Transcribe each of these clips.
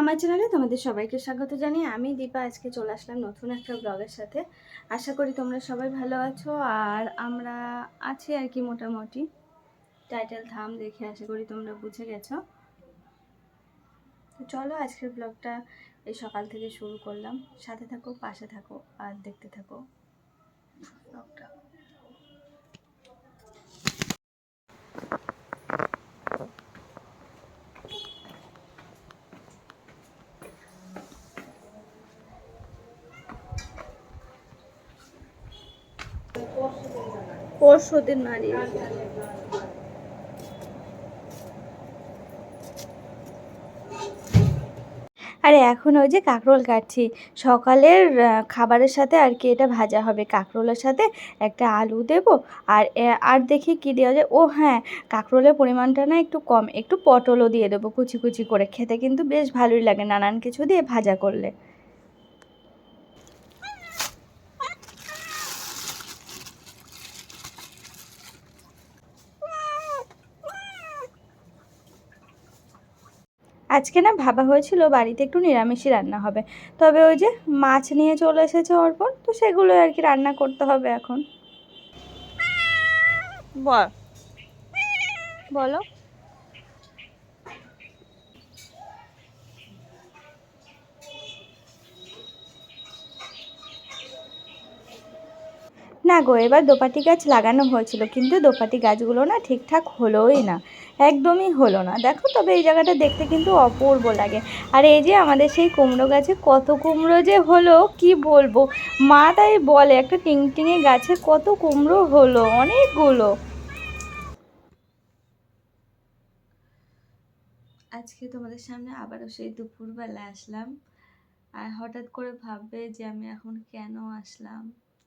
আমার চ্যানেলে তোমাদের সবাইকে স্বাগত জানিয়ে আমি দীপা। আজকে চলে আসলাম নতুন একটা ব্লগের সাথে। আশা করি তোমরা সবাই ভালো আছো। আর আমরা আছি আর কি মোটামুটি। টাইটেল থাম দেখে আশা করি তোমরা বুঝে গেছো। তো চলো আজকের ব্লগটা এই সকাল থেকে শুরু করলাম। সাথে থাকো, পাশে থাকো আর দেখতে থাকো ব্লগটা পরশু নারী। আরে, এখন ওই যে কাঁকরোল কাটছি। সকালের খাবারের সাথে আর কি এটা ভাজা হবে। কাঁকরোলের সাথে একটা আলু দেব আর আর দেখি কি দেওয়া যায়। ও হ্যাঁ কাঁকরোলের পরিমাণটা না একটু কম। একটু পটলও দিয়ে দেবো কুচি কুচি করে। খেতে কিন্তু বেশ ভালোই লাগে নানান কিছু দিয়ে ভাজা করলে। আজকে না ভাবা হয়েছিল বাড়িতে একটু নিরামিষই রান্না হবে। তবে ওই যে মাছ নিয়ে চলে এসেছে অর্পণ তো সেগুলো আর কি রান্না করতে হবে এখন। বল। বলো। না গো, এবার দোপাটি গাছ লাগানো হয়েছিল, কিন্তু দোপাটি গাছগুলো না ঠিকঠাক হলোই না, একদমই হলো না। দেখো, তবে এই জায়গাটা দেখতে কিন্তু অপূর্ব লাগে। আর এই যে আমাদের সেই কুমড়ো গাছে কত কুমড়ো যে হলো, কি বলব? মা তাই বলে, একটা টিংটিঙে গাছে কত কুমড়ো হলো, অনেকগুলো। আজকে তোমাদের সামনে আবারও সেই দুপুরবেলা আসলাম। আর হঠাৎ করে ভাববে যে আমি এখন কেন আসলাম?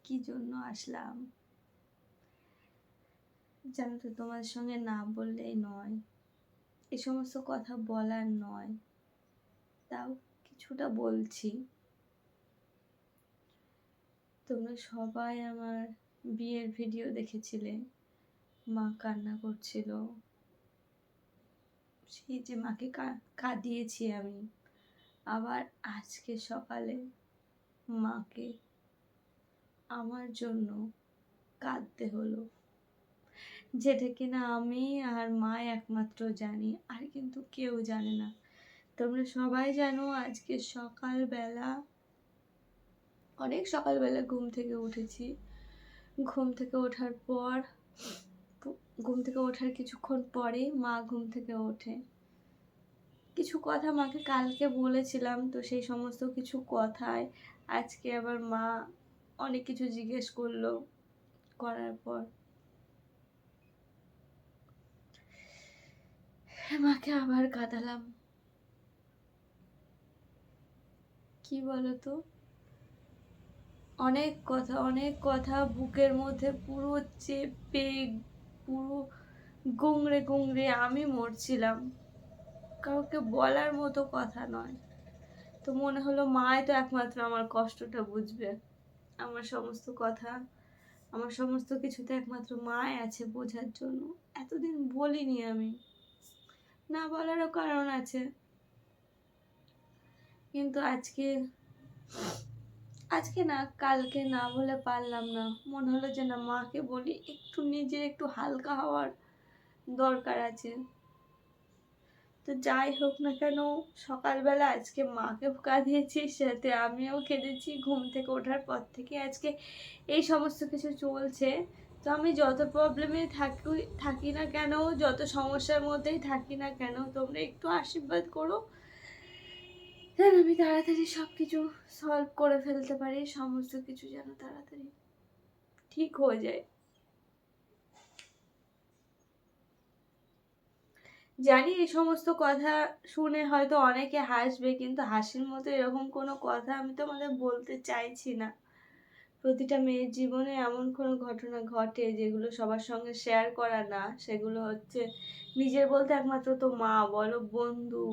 কি জন্য আসলাম? জানো তো তোমার সঙ্গে না বললেই নয়। এ সমস্ত কথা বলার নয়। তাও কিছুটা বলছি। তোমরা সবাই আমার বিয়ের ভিডিও দেখেছিলে। মা কান্না করছিল। সেই যে মাকে কাঁদিয়েছি আমি। আবার আজকে সকালে মাকে আমার জন্য কাঁদতে হলো। যেটা কিনা আমি আর মা একমাত্র জানি, আর কিন্তু কেউ জানে না। তোমরা সবাই জানো আজকে সকালবেলা, অনেক সকালবেলা ঘুম থেকে উঠেছি। ঘুম থেকে ওঠার পর, ঘুম থেকে ওঠার কিছুক্ষণ পরেই মা ঘুম থেকে ওঠে। কিছু কথা মাকে কালকে বলেছিলাম, তো সেই সমস্ত কিছু কথায় আজকে আবার মা অনেক কিছু জিজ্ঞেস করল, করার পর। মাকে আবার কাঁদালাম। কি বলতো? অনেক কথা অনেক কথা বুকের মধ্যে পুরো চেপে, পুরো গুংড়ে গুংড়ে আমি মরছিলাম। কাউকে বলার মতো কথা নয়। তো মনে হলো মাই তো একমাত্র আমার কষ্টটা বুঝবে। আমার সমস্ত কথা, আমার সমস্ত কিছুতে একমাত্র মাই আছে বোঝার জন্য। এতদিন বলিনি আমি। না বলারও কারণ আছে। কিন্তু আজকে আজকে না, কালকে না বলে পারলাম না। মনে হলো যে না মাকে বলি, একটু নিজের একটু হালকা হওয়ার দরকার আছে। তো যাই হোক না কেন, সকালবেলা আজকে মাকে কাঁদিয়েছি সাথে আমিও কেঁদেছি ঘুম থেকে ওঠার পর থেকে আজকে এই সমস্ত কিছু চলছে। তো আমি যত প্রবলেমে থাকি থাকি না কেন, যত সমস্যার মধ্যেই থাকি না কেন, তোমরা একটু আশীর্বাদ করো। যেন আমি তাড়াতাড়ি সব কিছু সলভ করে ফেলতে পারি, সমস্ত কিছু যেন তাড়াতাড়ি ঠিক হয়ে যায়। জানি এই সমস্ত কথা শুনে হয়তো অনেকে হাসবে, কিন্তু হাসির মতো এরকম কোনো কথা আমি তোমাদের বলতে চাইছি না। প্রতিটা মেয়ের জীবনে এমন কোনো ঘটনা ঘটে যেগুলো সবার সঙ্গে শেয়ার করা না। সেগুলো হচ্ছে নিজের বলতে একমাত্র তো মা, বলো বন্ধু,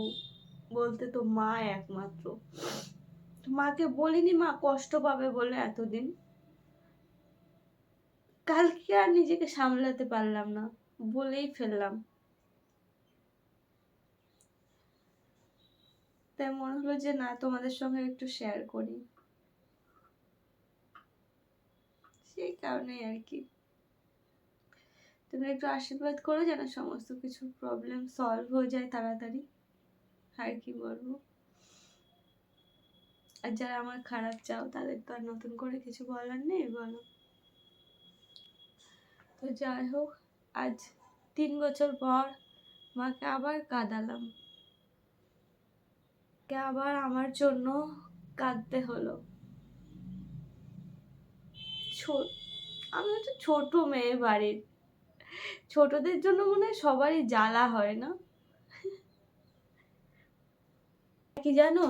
বলতে তো মা একমাত্র। মাকে বলিনি মা কষ্ট পাবে বলে এতদিন। কালকে আর নিজেকে সামলাতে পারলাম না, বলেই ফেললাম। তাই মনে হলো যে না, তোমাদের সঙ্গে একটু শেয়ার করি। সেই কারণেই আর কি। তোমরা একটু আশীর্বাদ করো যেন সমস্ত কিছু প্রবলেম সলভ হয়ে যায় তাড়াতাড়ি। আর কি বলব? আর যারা আমার খারাপ চাও, তাদের তো আর নতুন করে কিছু বলার নেই, বলো। তো যাই হোক, আজ তিন বছর পর মাকে আবার কাঁদালাম। কে আবার আমার জন্য কাঁদতে হলো। আমি হচ্ছে ছোট মেয়ে বাড়ির। ছোটদের জন্য মনে হয় সবারই জ্বালা হয় না? কি জানো?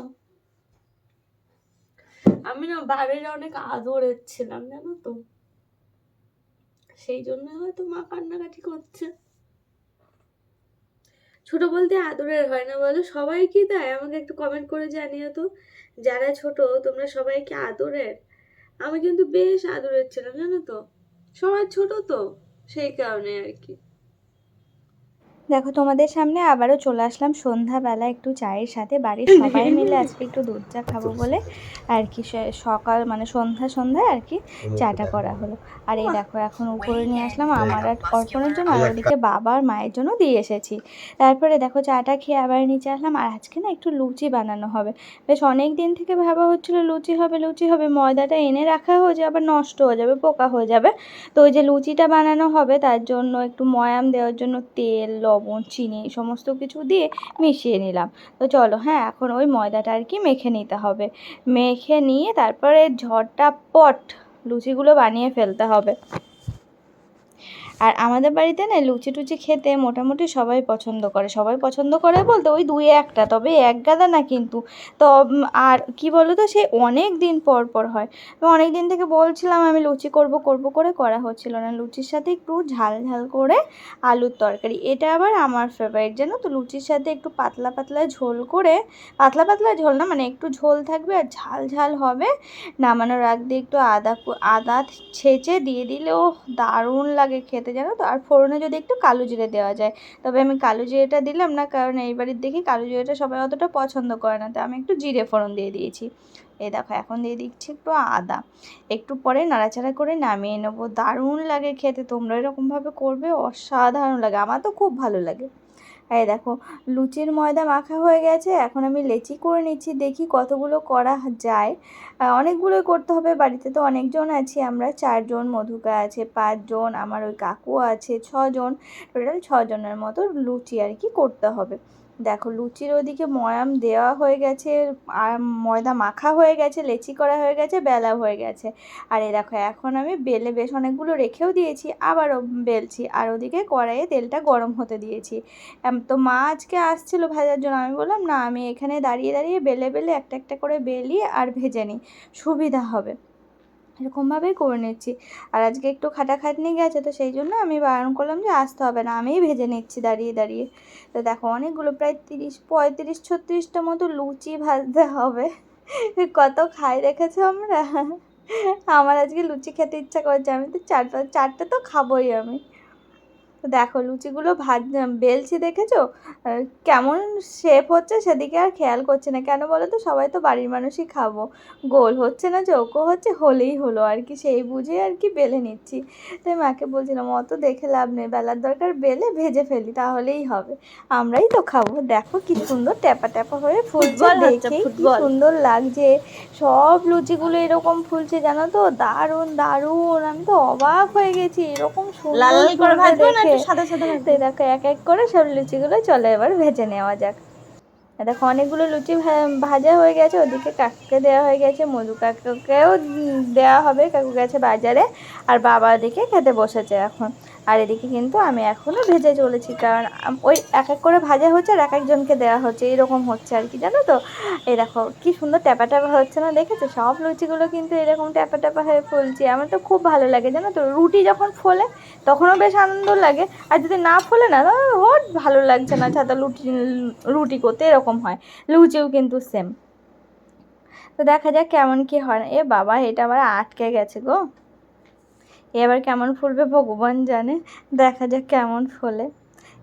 আমি না বাড়ির অনেক আদরের ছিলাম, জানো তো? সেই জন্য হয়তো মা কান্নাকাটি করছে। ছোট বলতে আদরের হয় না বলো সবাই কি তাই। আমাকে একটু কমেন্ট করে জানিও তো, যারা ছোট, তোমরা সবাই কি আদরের? আমি কিন্তু বেশ আদরের ছিলাম, জানো তো? সবাই ছোট তো, সেই কারণে আর কি। দেখো, তোমাদের সামনে আবারও চলে আসলাম সন্ধ্যাবেলা একটু চায়ের সাথে। বাড়ির সবাই মিলে আজকে একটু দুধ চা খাব বলে আর কি সকাল মানে সন্ধ্যা সন্ধ্যায় আর কি চাটা করা হলো। আর এই দেখো, এখন উপরে নিয়ে আসলাম আমার আর অর্পণের জন্য, আর ওদিকে বাবার মায়ের জন্য দিয়ে এসেছি। তারপরে দেখো, চাটা খেয়ে আবার নিচে আসলাম। আর আজকে না একটু লুচি বানানো হবে। বেশ অনেক দিন থেকে ভাবা হচ্ছিল লুচি হবে লুচি হবে। ময়দাটা এনে রাখা হয়ে যাবে, আবার নষ্ট হয়ে যাবে, পোকা হয়ে যাবে। তো ওই যে লুচিটা বানানো হবে, তার জন্য একটু ময়াম দেওয়ার জন্য তেল লবণ, চিনি সমস্ত কিছু দিয়ে মিশিয়ে নিলাম। তো চলো হ্যাঁ এখন ওই ময়দাটা আর কি মেখে নিতে হবে। মেখে নিয়ে তারপরে ঝটপট লুচিগুলো বানিয়ে ফেলতে হবে। আর আমাদের বাড়িতে না লুচি টুচি খেতে মোটামুটি সবাই পছন্দ করে। সবাই পছন্দ করে বলতে ওই দুই একটা, তবে এক গাদা না কিন্তু। তো আর কি বলো তো সে অনেক দিন পর পর হয়। অনেক দিন থেকে বলছিলাম আমি লুচি করব করব করে করা হচ্ছিল না। লুচির সাথে একটু ঝাল ঝাল করে আলুর তরকারি। এটা আবার আমার ফেভারিট জানো তো? লুচির সাথে একটু পাতলা পাতলা ঝোল করে, পাতলা পাতলা ঝোল না মানে একটু ঝোল থাকবে আর ঝাল ঝাল হবে। নামানোর আগ দিয়ে একটু আদা আদা ছেঁচে দিয়ে দিলেও দারুণ লাগে খেতে। জানো তো? আর ফোড়নে যদি একটু কালো জিরে দেওয়া যায়। তবে আমি কালো জিরেটা দিলাম না, কারণ এইবারের দেখি কালো জিরেটা সবাই অতটা পছন্দ করে না। তো আমি একটু জিরে ফোড়ন দিয়ে দিয়েছি। এই দেখো, এখন দিয়ে দিচ্ছি একটু আদা। একটু পরে নাড়াচাড়া করে নামিয়ে নেব। দারুণ লাগে খেতে, তোমরা এরকমভাবে করবে, অসাধারণ লাগে। আমার তো খুব ভালো লাগে। এই দেখো, লুচির ময়দা মাখা হয়ে গেছে, এখন আমি লেচি করে নিচ্ছি, দেখি কতগুলো করা যায়। অনেকগুলোই করতে হবে, বাড়িতে তো অনেকজন আছি, আমরা চারজন, মধুকা আছে পাঁচজন, আমার ওই কাকু আছে ছজন, টোটাল ছজনের মতো লুচি আর কি করতে হবে। দেখো, লুচির ওদিকে ময়াম দেওয়া হয়ে গেছে, আর ময়দা মাখা হয়ে গেছে, লেচি করা হয়ে গেছে, বেলা হয়ে গেছে। আর এ দেখো, এখন আমি বেলে বেশ অনেকগুলো রেখেও দিয়েছি, আবারও বেলছি। আর ওদিকে কড়াইয়ে তেলটা গরম হতে দিয়েছি। তো মা আজকে আসছিল ভাজার জন্য। আমি বললাম, না, আমি এখানে দাঁড়িয়ে দাঁড়িয়ে বেলে বেলে একটা একটা করে বেলি আর ভেজে নিই। সুবিধা হবে। এরকমভাবেই করে নিচ্ছি। আর আজকে একটু খাটাখাটনি গেছে, তো সেই জন্য আমি বারণ করলাম যে আসতে হবে না, আমিই ভেজে নিচ্ছি দাঁড়িয়ে দাঁড়িয়ে। তো দেখো, অনেকগুলো প্রায় তিরিশ, পঁয়ত্রিশ ছত্রিশটা মতো লুচি ভাজতে হবে। কত খাই রেখেছো আমরা? আমার আজকে লুচি খেতে ইচ্ছা করছে, আমি তো চারটা, চারটে তো খাবোই আমি। দেখো লুচিগুলো ভাজ বেলছি দেখেছ? কেমন শেপ হচ্ছে সেদিকে আর খেয়াল করছে না। কেন বলো তো? সবাই তো বাড়ির মানুষই খাব। গোল হচ্ছে না চৌকো হচ্ছে হলেই হলো আর কি। সেই বুঝে আর কি বেলে নিচ্ছি। তাই মাকে বলছিলাম অত দেখে লাভ নেই। বেলার দরকার বেলে ভেজে ফেলি তাহলেই হবে। আমরাই তো খাব। দেখো কি সুন্দর ট্যাপা ট্যাপা হয়ে ফুটবল ফুটবল। সুন্দর লাগছে। সব লুচিগুলো এরকম ফুলছে জানো তো? দারুণ দারুণ। আমি তো অবাক হয়ে গেছি। এরকম সুন্দর দেখে। সাদা সাদা? তো দেখো এক এক করে সব লুচিগুলো চলে এবার ভেজে নেওয়া যাক দেখো অনেকগুলো লুচি ভাজা হয়ে গেছে, ওদিকে কাকুকে দেওয়া হয়ে গেছে, মধু কাকুকেও দেওয়া হবে, কাকু গেছে বাজারে, আর বাবা ওদিকে খেতে বসেছে এখন আর এদিকে কিন্তু আমি এখনও ভেজে চলেছি, কারণ ওই এক এক করে ভাজা হচ্ছে আর এক একজনকে দেওয়া হচ্ছে, এরকম হচ্ছে আর কি, জানো তো? এই দেখো, কি সুন্দর ট্যাপা ট্যাপা হচ্ছে না, দেখেছ? সব লুচিগুলো কিন্তু এরকম ট্যাপা ট্যাপা হয়ে ফুলছে, আমার তো খুব ভালো লাগে, জানো তো? রুটি যখন ফোলে, তখনও বেশ আনন্দ লাগে, আর যদি না ফোলে না হট ভালো লাগছে না ছাতা লুটি, রুটি করতে এরকম হয়, লুচিও কিন্তু সেম তো দেখা যাক কেমন কি হয়, এ বাবা, এটা আবার আটকে গেছে গো। এবার কেমন ফুলবে ভগবান জানে। দেখা যাক কেমন ফোলে।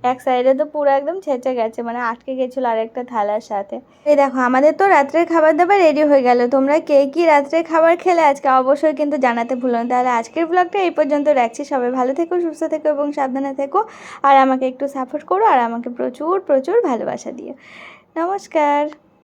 এক সাইডে তো পুরো একদম ছেঁচে গেছে মানে আটকে গেছিল আরেকটা থালার সাথে। এই দেখো, আমাদের তো রাত্রের খাবার দাবার রেডি হয়ে গেল। তোমরা কে কি রাত্রের খাবার খেলে আজকে অবশ্যই কিন্তু জানাতে ভুলো না। তাহলে আজকের ব্লগটা এই পর্যন্ত রাখছি। সবাই ভালো থেকো, সুস্থ থেকো এবং সাবধানে থেকো। আর আমাকে একটু সাপোর্ট করো, আর আমাকে প্রচুর প্রচুর ভালোবাসা দিও। নমস্কার।